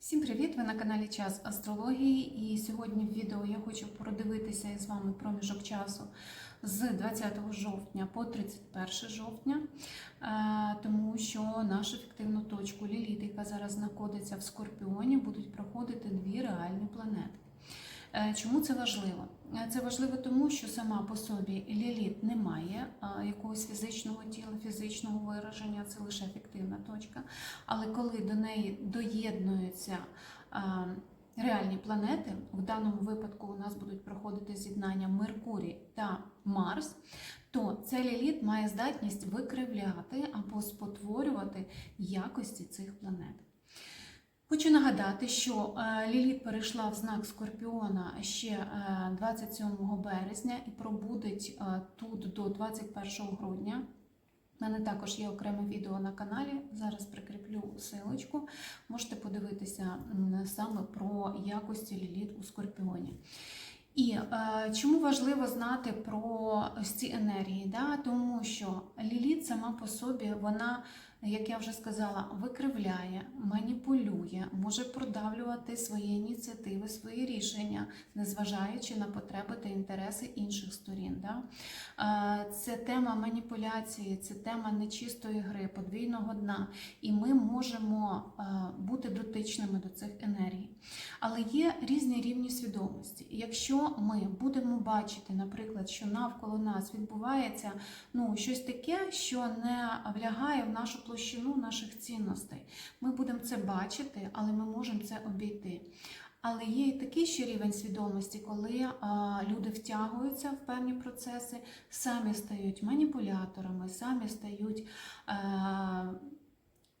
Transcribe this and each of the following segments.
Всім привіт! Ви на каналі Час Астрології. І сьогодні в відео я хочу продивитися із вами проміжок часу з 20 жовтня по 31 жовтня, е, тому що нашу фіктивну точку Ліліт, яка зараз знаходиться в Скорпіоні, будуть проходити дві реальні планети. Е, Чому це важливо? Е, Це важливо тому, що сама по собі Ліліт не має е, якогось фізичного тіла, фізичного вираження, це лише фіктивна точка. Але коли до неї доєднуються е, реальні планети, в даному випадку у нас будуть проходити з'єднання Меркурій та Марс, то ця ліліт має здатність викривляти або спотворювати якості цих планет. Хочу нагадати, що е, Ліліт перейшла в знак Скорпіона ще е, 27 березня і пробудить е, тут до 21 грудня. У мене також є окреме відео на каналі. Зараз прикріплю силочку. Можете подивитися саме про якості Ліліт у Скорпіоні. І е, чому важливо знати про ці енергії? Да? Тому що Ліліт сама по собі, вона, як я вже сказала, викривляє, маніпулює, може продавлювати свої ініціативи, свої рішення, незважаючи на потреби та інтереси інших сторін. Да? Це тема маніпуляції, це тема нечистої гри, подвійного дна. І ми можемо бути дотичними до цих енергій. Але є різні рівні свідомості. Якщо ми будемо бачити, наприклад, що навколо нас відбувається ну, щось таке, що не влягає в нашу площину наших цінностей, ми будемо це бачити, але ми можемо це обійти. Але є і такий ще рівень свідомості, коли а, люди втягуються в певні процеси, самі стають маніпуляторами, самі стають е,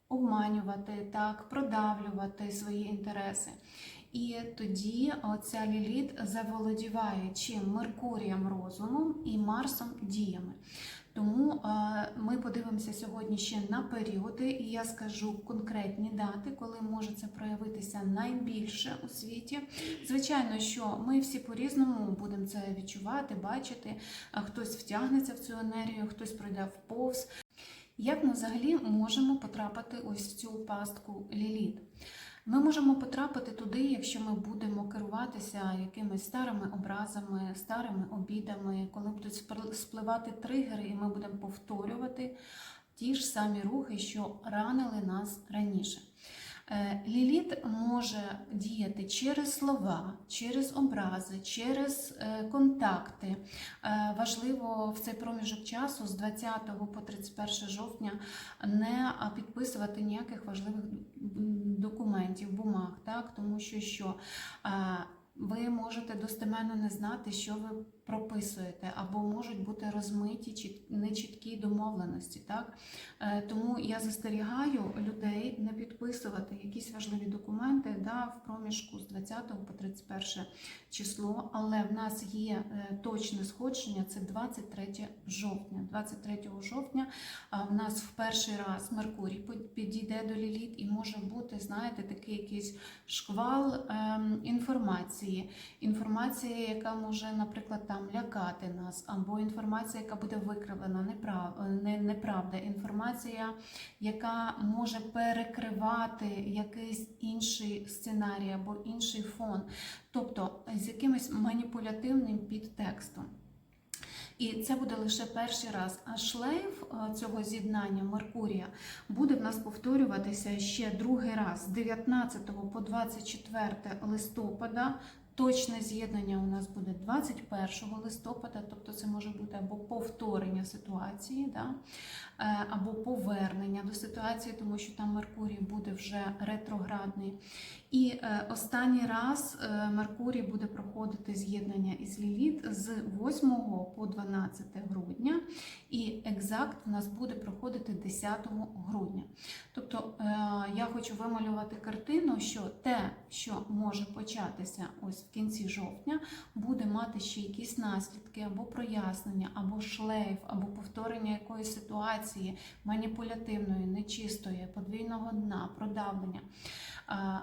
обманювати, так, продавлювати свої інтереси. І тоді оця ліліт заволодіває чим Меркурієм розумом і Марсом діями. Тому е, ми подивимося сьогодні ще на періоди, і я скажу конкретні дати, коли може це проявитися найбільше у світі. Звичайно, що ми всі по-різному будемо це відчувати, бачити. Хтось втягнеться в цю енергію, хтось пройде вповз. Як ми взагалі можемо потрапити ось в цю пастку ліліт? Ми можемо потрапити туди, якщо ми будемо керуватися якимись старими образами, старими обідами, коли будуть спливати тригери, і ми будемо повторювати ті ж самі рухи, що ранили нас раніше. Е, Ліліт може діяти через слова, через образи, через е, контакти. Е, Важливо в цей проміжок часу з 20 по 31 жовтня не підписувати ніяких важливих документів, бумаг, так? тому що що ви можете достеменно не знати, що ви прописуєте, або можуть бути розмиті чіт- нечіткі домовленості. Так? Е, Тому я застерігаю людей не підписувати якісь важливі документи да, в проміжку з 20 по 31 число, але в нас є е, точне сходження, це 23 жовтня. 23 жовтня в нас в перший раз Меркурій підійде до Ліліт і може бути, знаєте, такий якийсь шквал ем, інформації. Інформація, яка може, наприклад, там лякати нас, або інформація, яка буде викривлена, неправ... не, неправда. Інформація, яка може перекривати якийсь інший сценарій або інший фон, тобто з якимось маніпулятивним підтекстом. І це буде лише перший раз. А шлейф е, цього з'єднання Меркурія буде в нас повторюватися ще другий раз з 19 по 24 листопада. Точне з'єднання у нас буде 21 листопада, тобто це може бути або повторення ситуації, да? е, або повернення до ситуації, тому що там Меркурій буде вже ретроградний. І е, останній раз е, Меркурій буде проходити з'єднання із Ліліт з 8 по 12 грудня, і екзакт у нас буде проходити 10 грудня. Тобто я хочу вималювати картину, що те, що може початися ось в кінці жовтня, буде мати ще якісь наслідки або прояснення, або шлейф, або повторення якоїсь ситуації маніпулятивної, нечистої, подвійного дна, продавлення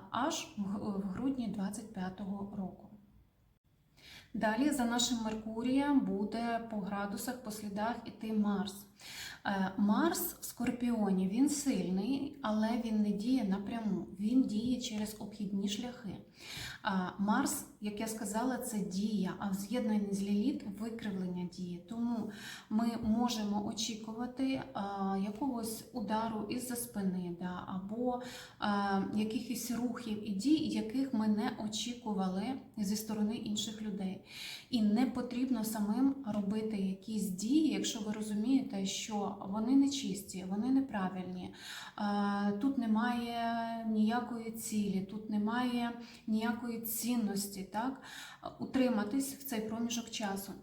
аж в грудні 25-го року. Далі за нашим Меркурієм буде по градусах, по слідах іти Марс. Е, Марс в Скорпіоні він сильний, але він не діє напряму, він діє через обхідні шляхи. Марс, як я сказала, це дія, а в з'єднанні з Ліліт викривлення дії. Тому ми можемо очікувати якогось удару із-за спини, да, або якихось рухів і дій, яких ми не очікували зі сторони інших людей. І не потрібно самим робити якісь дії, якщо ви розумієте, що вони нечисті, вони неправильні. Тут немає ніякої цілі, тут немає ніякої цінності, так? утриматись в цей проміжок часу.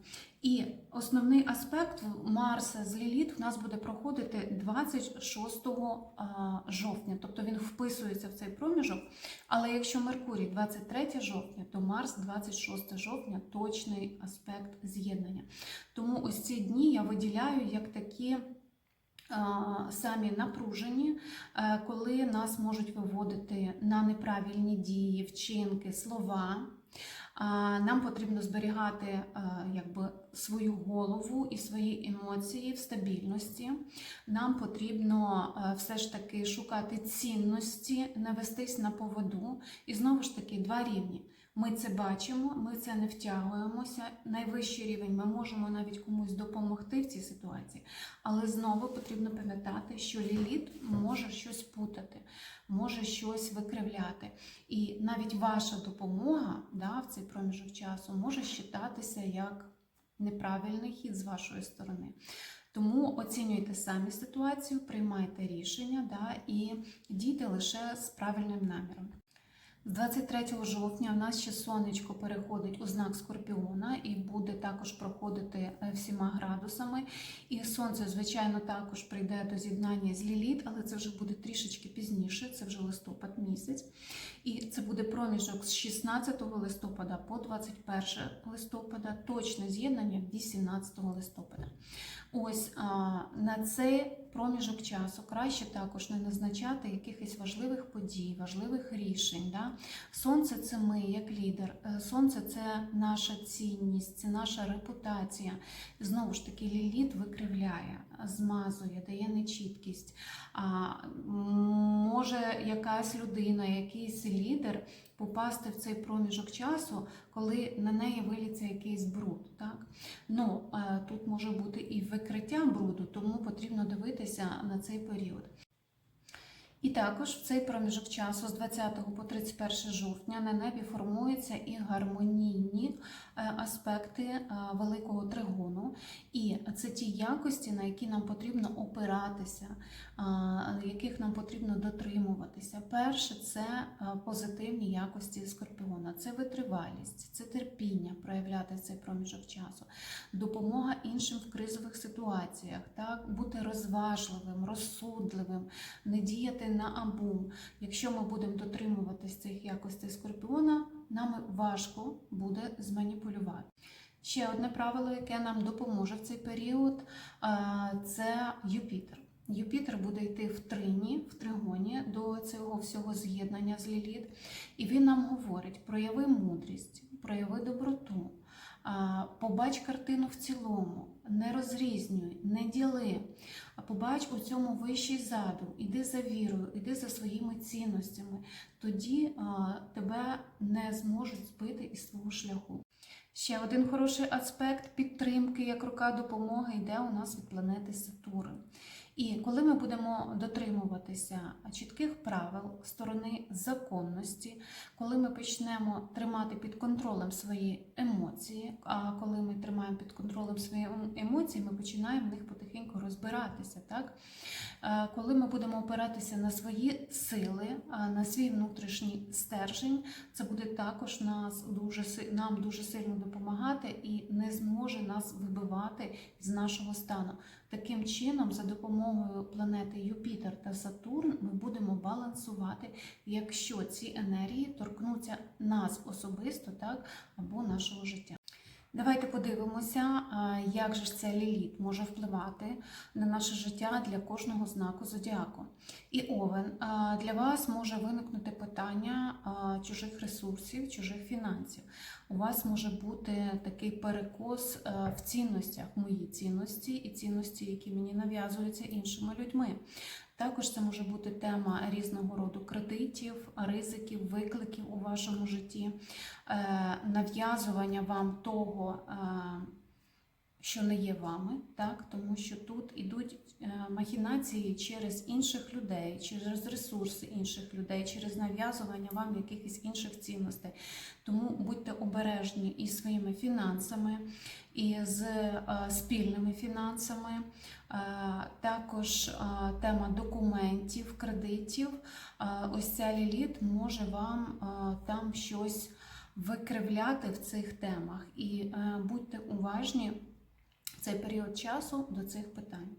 І основний аспект Марса з Ліліт в нас буде проходити 26 жовтня, тобто він вписується в цей проміжок. Але якщо Меркурій 23 жовтня, то Марс 26 жовтня точний аспект з'єднання. Тому ось ці дні я виділяю як такі. Самі напружені, е, коли нас можуть виводити на неправильні дії, вчинки, слова. Нам потрібно зберігати е, якби, свою голову і свої емоції в стабільності. Нам потрібно е, все ж таки шукати цінності, не вестись на поводу. І знову ж таки, два рівні. Ми це бачимо, ми це не втягуємося. Найвищий рівень ми можемо навіть комусь допомогти в цій ситуації, але знову потрібно пам'ятати, що ліліт може щось путати, може щось викривляти. І навіть ваша допомога да, в цей проміжок часу може вважатися як неправильний хід з вашої сторони. Тому оцінюйте самі ситуацію, приймайте рішення да, і дійте лише з правильним наміром. З 23 жовтня в нас ще сонечко переходить у знак Скорпіона і буде також проходити е, всіма градусами. І сонце, звичайно, також прийде до з'єднання з Ліліт, але це вже буде трішечки пізніше, це вже листопад місяць. І це буде проміжок з 16 листопада по 21 листопада, точне з'єднання 18 листопада. Ось на цей проміжок часу краще також не назначати якихось важливих подій, важливих рішень. Да? Сонце це ми як лідер, Е, сонце це наша цінність, це наша репутація. Знову ж таки, ліліт викривляє, змазує, дає нечіткість. Може якась людина, якийсь лідер попасти в цей проміжок часу, коли на неї виліться якийсь бруд. Так? Ну, е, тут може бути і викриття бруду, тому потрібно дивитися на цей період. І також в цей проміжок часу з 20 по 31 жовтня на небі формуються і гармонійні е, аспекти е, великого тригону. І це ті якості, на які нам потрібно опиратися, е, яких нам потрібно дотримуватися. Перше це позитивні якості скорпіона, це витривалість, це терпіння проявляти цей проміжок часу, допомога іншим в кризових ситуаціях, так? бути розважливим, розсудливим, не діяти на абум. Якщо ми будемо дотримуватись цих якостей скорпіона, нам важко буде зманіпулювати. Ще одне правило, яке нам допоможе в цей період, це Юпітер. Юпітер буде йти в трині, в тригоні до цього всього з'єднання з Ліліт. І він нам говорить: прояви мудрість, прояви доброту, побач картину в цілому, не розрізнюй, не діли. А побач у цьому вищий задум, іди за вірою, іди за своїми цінностями. Тоді а, тебе не зможуть збити із свого шляху. Ще один хороший аспект підтримки, як рука допомоги, йде у нас від планети Сатурн. І коли ми будемо дотримуватися чітких правил сторони законності, коли ми почнемо тримати під контролем свої емоції, а коли ми тримаємо під контролем свої емоції, ми починаємо в них потихеньку розбиратися. Так? Е, Коли ми будемо опиратися на свої сили, на свій внутрішній стержень, це буде також нас дуже нам дуже сильно допомагати і не зможе нас вибивати з нашого стану. Таким чином, за допомогою планети Юпітер та Сатурн, ми будемо балансувати, якщо ці енергії торкнуться нас особисто, так або нашого життя. Давайте подивимося, як же ця ліліт може впливати на наше життя для кожного знаку зодіаку. І овен для вас може виникнути питання чужих ресурсів, чужих фінансів. У вас може бути такий перекос в цінностях, мої цінності і цінності, які мені нав'язуються іншими людьми. Також це може бути тема різного роду кредитів, ризиків, викликів у вашому житті, е, нав'язування вам того, е, що не є вами, так? тому що тут ідуть е, махінації через інших людей, через ресурси інших людей, через нав'язування вам якихось інших цінностей. Тому будьте обережні із своїми фінансами, і з е, спільними фінансами. Е, Також тема документів, кредитів. Ось ця ліліт може вам там щось викривляти в цих темах. І будьте уважні цей період часу до цих питань.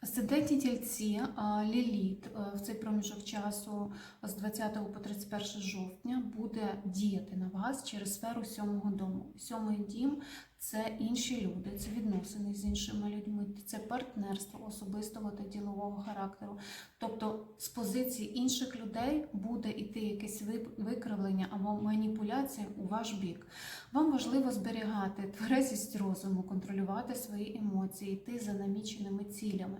Асцендентні тільці Ліліт в цей проміжок часу з 20 по 31 жовтня буде діяти на вас через сферу сьомого дому. Сьомий дім це інші люди, це відносини з іншими людьми, це партнерство особистого та ділового характеру. Тобто з позиції інших людей буде йти якесь викривлення або маніпуляція у ваш бік. Вам важливо зберігати тверезість розуму, контролювати свої емоції, йти за наміченими цілями.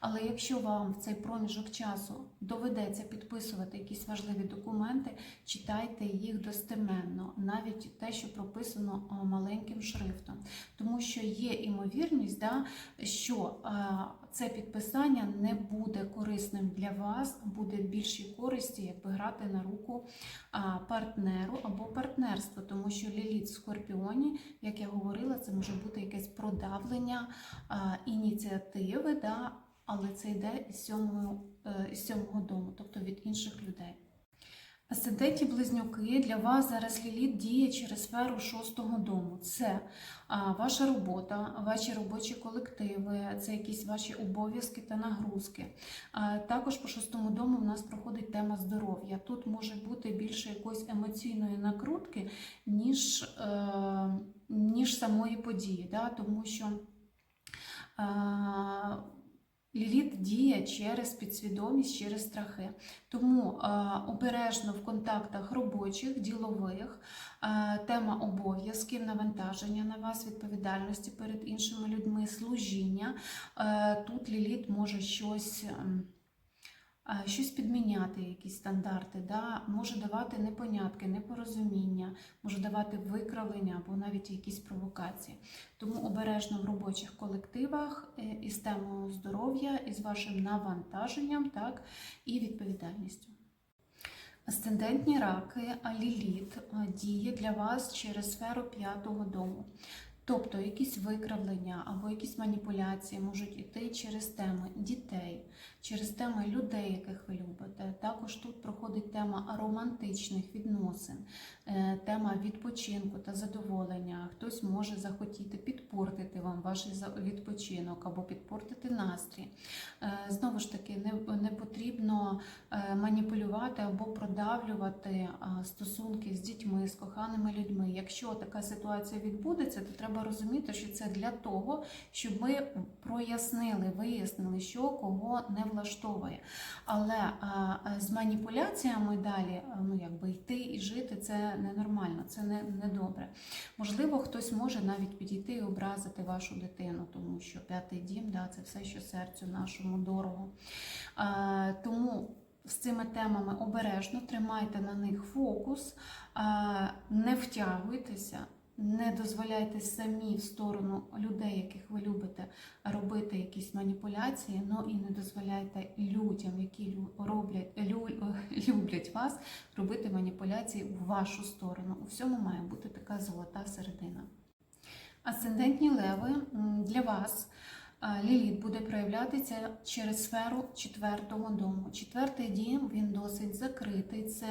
Але якщо вам в цей проміжок часу доведеться підписувати якісь важливі документи, читайте їх достеменно, навіть те, що прописано маленьким шрифтом, тому що є імовірність, да, що це підписання не буде корисним для вас, буде більшій користі, якби грати на руку партнеру або партнерству, тому що ліліт в скорпіоні, як я говорила, це може бути якесь продавлення ініціативи, да, але це йде із сьомого, е, дому, тобто від інших людей. Асценденті близнюки для вас зараз ліліт діє через сферу шостого дому. Це ваша робота, ваші робочі колективи, це якісь ваші обов'язки та нагрузки. Також по шостому дому в нас проходить тема здоров'я. Тут може бути більше якоїсь емоційної накрутки, ніж, е, ніж самої події, да? тому що. Ліліт діє через підсвідомість, через страхи. Тому е, обережно в контактах робочих, ділових, е, тема обов'язків, навантаження на вас, відповідальності перед іншими людьми, служіння. Е, тут ліліт може щось. Е, Щось підміняти, якісь стандарти, да? може давати непонятки, непорозуміння, може давати викривлення або навіть якісь провокації. Тому обережно в робочих колективах е, із темою здоров'я, із вашим навантаженням так, і відповідальністю. Асцендентні раки, ліліт діє для вас через сферу п'ятого дому. Тобто якісь викривлення або якісь маніпуляції можуть іти через теми дітей, через теми людей, яких ви любите. Також тут проходить тема романтичних відносин, е, тема відпочинку та задоволення. Хтось може захотіти підпортити вам ваш відпочинок або підпортити настрій. Е, Знову ж таки, не, потрібно е, маніпулювати або продавлювати стосунки з дітьми, з коханими людьми. Якщо така ситуація відбудеться, то треба розуміти, що це для того, щоб ми прояснили, вияснили, що кого не влаштовує. Але а, а, з маніпуляціями далі ну, якби йти і жити це ненормально, це не, не добре. Можливо, хтось може навіть підійти і образити вашу дитину, тому що п'ятий дім да, це все, що серцю нашому дорого. Тому з цими темами обережно тримайте на них фокус, не втягуйтеся. Не дозволяйте самі в сторону людей, яких ви любите, робити якісь маніпуляції, ну і не дозволяйте людям, які роблять, лю, люблять вас, робити маніпуляції в вашу сторону. У всьому має бути така золота середина. Асцендентні леви для вас ліліт буде проявлятися через сферу четвертого дому. Четвертий дім він досить закритий. Це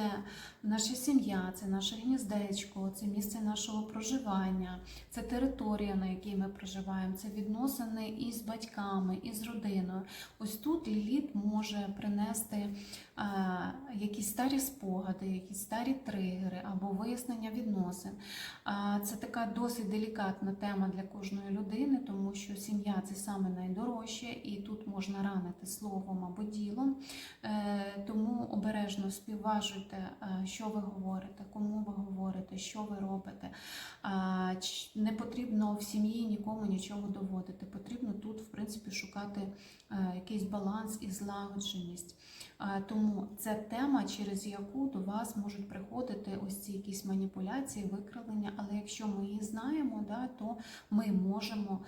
наша сім'я, це наше гніздечко, це місце нашого проживання, це територія, на якій ми проживаємо, це відносини із батьками, із родиною. Ось тут ліліт може принести якісь старі спогади, якісь старі тригери або вияснення відносин. Це така досить делікатна тема для кожної людини, тому що сім'я це саме найдорожче, і тут можна ранити словом або ділом. Е, Тому обережно співважуйте, що ви говорите, кому ви говорите, що ви робите. Не потрібно в сім'ї нікому нічого доводити. Потрібно тут, в принципі, шукати е, якийсь баланс і злагодженість. Тому це тема, через яку до вас можуть приходити ось ці якісь маніпуляції, викривлення. Але якщо ми її знаємо, да, то ми можемо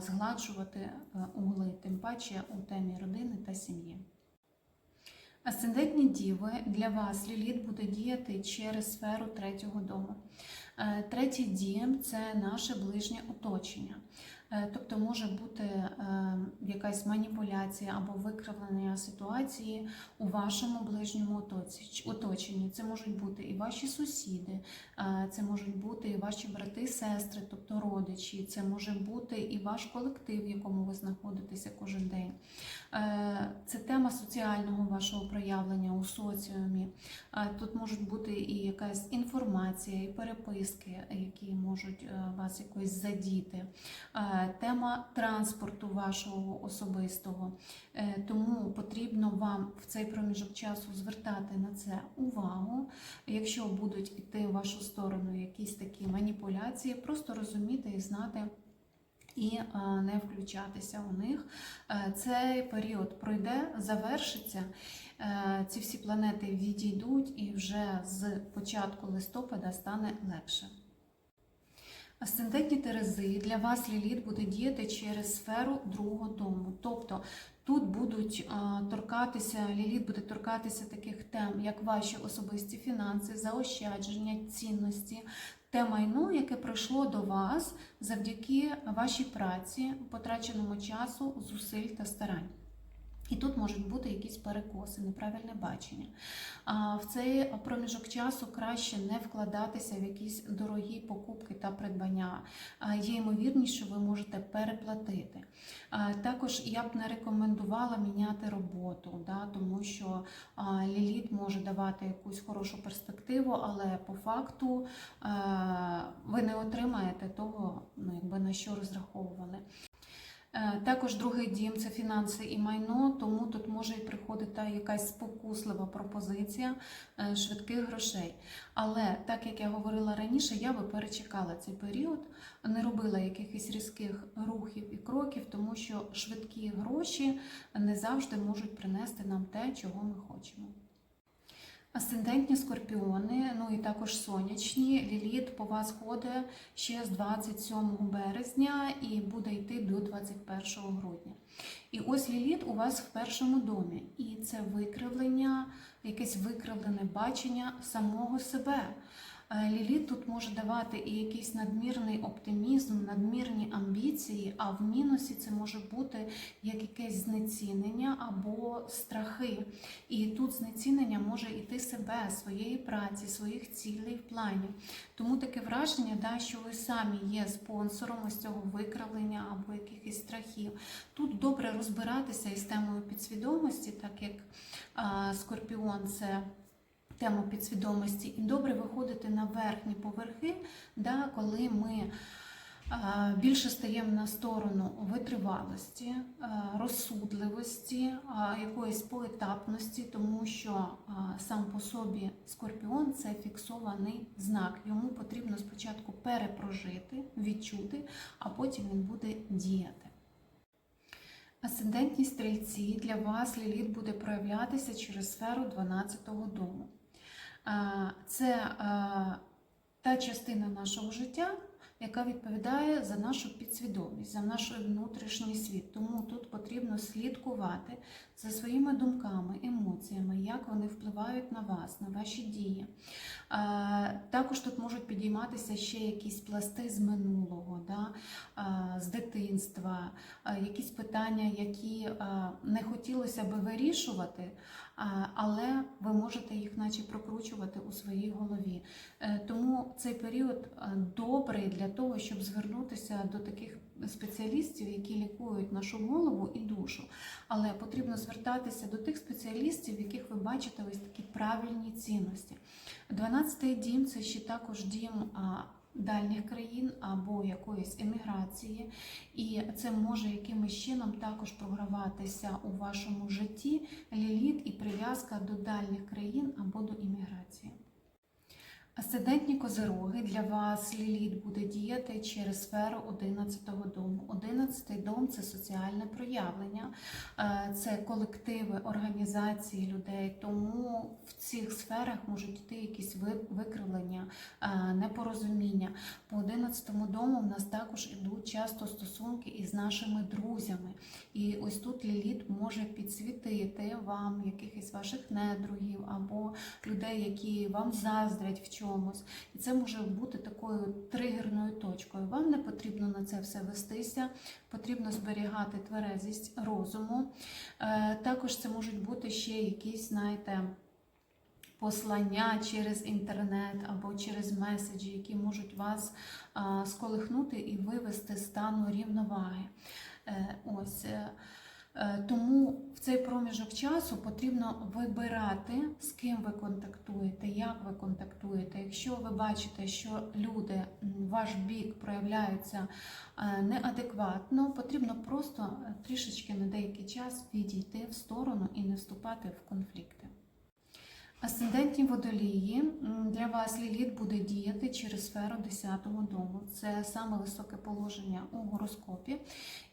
згладжувати е, угли, тим паче у темі родини та сім'ї. Асцендентні діви для вас Ліліт буде діяти через сферу третього дому. Е, Третій дім це наше ближнє оточення. Е, Тобто може бути е, якась маніпуляція або викривлення ситуації у вашому ближньому оточенні. Це можуть бути і ваші сусіди, е, це можуть бути і ваші брати, сестри, тобто родичі, це може бути і ваш колектив, в якому ви знаходитеся кожен день. Це тема соціального вашого проявлення у соціумі. Тут можуть бути і якась інформація, і переписки, які можуть вас якось задіти. Е, Тема транспорту вашого особистого. Е, Тому потрібно вам в цей проміжок часу звертати на це увагу. Якщо будуть іти в вашу сторону якісь такі маніпуляції, просто розуміти і знати. І е, не включатися у них. Цей період пройде, завершиться. Ці всі планети відійдуть, і вже з початку листопада стане легше. Асцендентні терези для вас Ліліт буде діяти через сферу другого дому. Тобто тут будуть торкатися, Ліліт буде торкатися таких тем, як ваші особисті фінанси, заощадження, цінності, те майно, яке прийшло до вас завдяки вашій праці, потраченому часу, зусиль та старань. І тут можуть бути якісь перекоси, неправильне бачення. А в цей проміжок часу краще не вкладатися в якісь дорогі покупки та придбання. Є ймовірність, що ви можете переплатити. Також я б не рекомендувала міняти роботу, да, тому що ліліт може давати якусь хорошу перспективу, але по факту ви не отримаєте того, ну, якби на що розраховували. Е, Також другий дім це фінанси і майно, тому тут може і приходити якась спокуслива пропозиція е, швидких грошей. Але так як я говорила раніше, я би перечекала цей період, не робила якихось різких рухів і кроків, тому що швидкі гроші не завжди можуть принести нам те, чого ми хочемо. Асцендентні скорпіони, ну і також сонячні. Ліліт по вас ходить ще з 27 березня і буде йти до 21 грудня. І ось Ліліт у вас в першому домі. І це викривлення, якесь викривлене бачення самого себе. Е, Ліліт тут може давати і якийсь надмірний оптимізм, надмірні амбіції, а в мінусі це може бути як якесь знецінення або страхи. І тут знецінення може йти себе, своєї праці, своїх цілей, планів. Тому таке враження, да, що ви самі є спонсором ось цього викривлення або якихось страхів. Тут добре розбиратися із темою підсвідомості, так як а, скорпіон це. Тему підсвідомості і добре виходити на верхні поверхи, да, коли ми більше стаємо на сторону витривалості, розсудливості, якоїсь поетапності, тому що сам по собі скорпіон це фіксований знак. Йому потрібно спочатку перепрожити, відчути, а потім він буде діяти. Асцендентні стрільці для вас Ліліт буде проявлятися через сферу 12-го дому. А, Це та частина нашого життя, яка відповідає за нашу підсвідомість, за наш внутрішній світ. Тому тут потрібно слідкувати за своїми думками, емоціями, як вони впливають на вас, на ваші дії. Е, Також тут можуть підійматися ще якісь пласти з минулого, да? е, з дитинства, е, якісь питання, які е, не хотілося би вирішувати, але ви можете їх наче прокручувати у своїй голові. Е, Тому цей період е, добрий для того, щоб звернутися до таких спеціалістів, які лікують нашу голову і душу. Але потрібно звертатися до тих спеціалістів, в яких ви бачите ось такі правильні цінності. 12-й дім це ще також дім дальніх країн або якоїсь еміграції, і це може якимось чином також програватися у вашому житті ліліт і прив'язка до дальніх країн або до імміграції. Асцендентні козироги для вас ліліт буде діяти через сферу 11-го дому. 11-й дом це соціальне проявлення, е, це колективи, організації людей. Тому в цих сферах можуть йти якісь ви- викривлення, е, непорозуміння. По 11-му дому в нас також ідуть часто стосунки із нашими друзями. І ось тут ліліт може підсвітити вам якихось ваших недругів або людей, які вам заздрять в чомусь. І це може бути такою тригерною точкою. Вам не потрібно на це все вестися, потрібно зберігати тверезість розуму. Е, Також це можуть бути ще якісь, знаєте, послання через інтернет або через меседжі, які можуть вас сколихнути і вивести з стану рівноваги. Е, Ось. Е, Тому в цей проміжок часу потрібно вибирати, з ким ви контактуєте, як ви контактуєте. Якщо ви бачите, що люди ваш бік проявляються е, неадекватно, потрібно просто е, трішечки на деякий час відійти в сторону і не вступати в конфлікти. Асцендентні водолії для вас ліліт буде діяти через сферу 10-го дому. Це саме високе положення у гороскопі,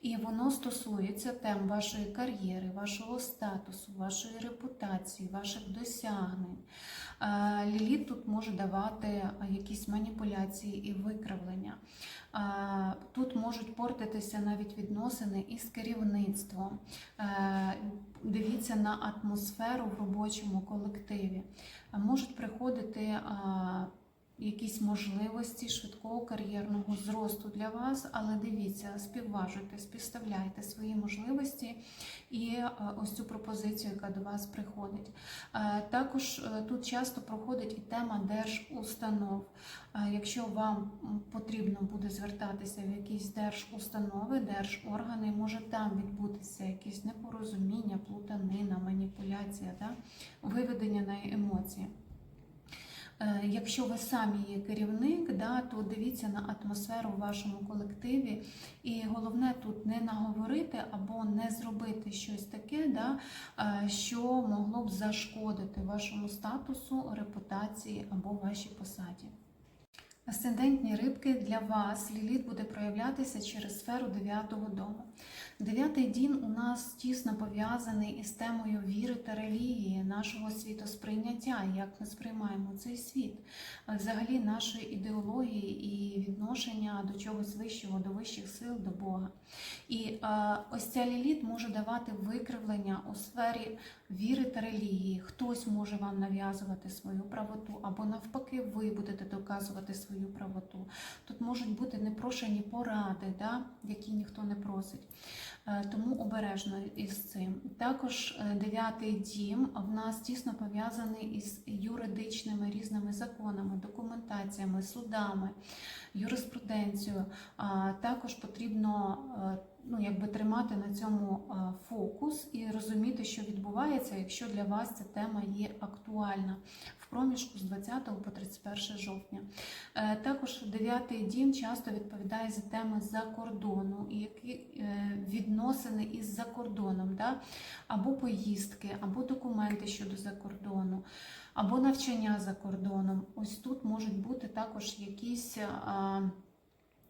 і воно стосується тем вашої кар'єри, вашого статусу, вашої репутації, ваших досягнень. Е, Ліліт тут може давати е, якісь маніпуляції і викривлення. Е, Тут можуть портитися навіть відносини із керівництвом. Дивіться на атмосферу в робочому колективі. Можуть приходити якісь можливості швидкого кар'єрного зросту для вас, але дивіться, співважуйте, співставляйте свої можливості і е, ось цю пропозицію, яка до вас приходить. Е, Також е, тут часто проходить і тема держустанов. Якщо вам потрібно буде звертатися в якісь держустанови, держоргани, може там відбутися якісь непорозуміння, плутанина, маніпуляція, да? виведення на емоції. Е, Якщо ви самі є керівник, да, то дивіться на атмосферу в вашому колективі. І головне тут не наговорити або не зробити щось таке, да, е, що могло б зашкодити вашому статусу, репутації або вашій посаді. Асцендентні рибки для вас ліліт буде проявлятися через сферу 9-го дому. Дев'ятий дім у нас тісно пов'язаний із темою віри та релігії, нашого світосприйняття, як ми сприймаємо цей світ, взагалі нашої ідеології і відношення до чогось вищого, до вищих сил, до Бога. І ось ця ліліт може давати викривлення у сфері віри та релігії. Хтось може вам нав'язувати свою правоту, або навпаки, ви будете доказувати свою правоту. Тут можуть бути непрошені поради, да, які ніхто не просить. Е, Тому обережно із цим. Також е, дев'ятий дім в нас тісно пов'язаний із юридичними різними законами, документаціями, судами, юриспруденцією. А Також потрібно е, ну, якби тримати на цьому е, фокус і розуміти, що відбувається, якщо для вас ця тема є актуальна в проміжку з 20 по 31 жовтня. Е, Також дев'ятий дім часто відповідає за теми за кордону, і які відносини із за кордоном, да? або поїздки, або документи щодо закордону, або навчання за кордоном. Ось тут можуть бути також якісь.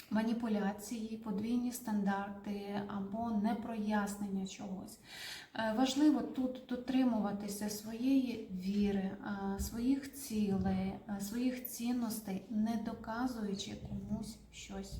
Маніпуляції, подвійні стандарти або непрояснення чогось. Е, Важливо тут дотримуватися своєї віри, своїх цілей, своїх цінностей, не доказуючи комусь щось.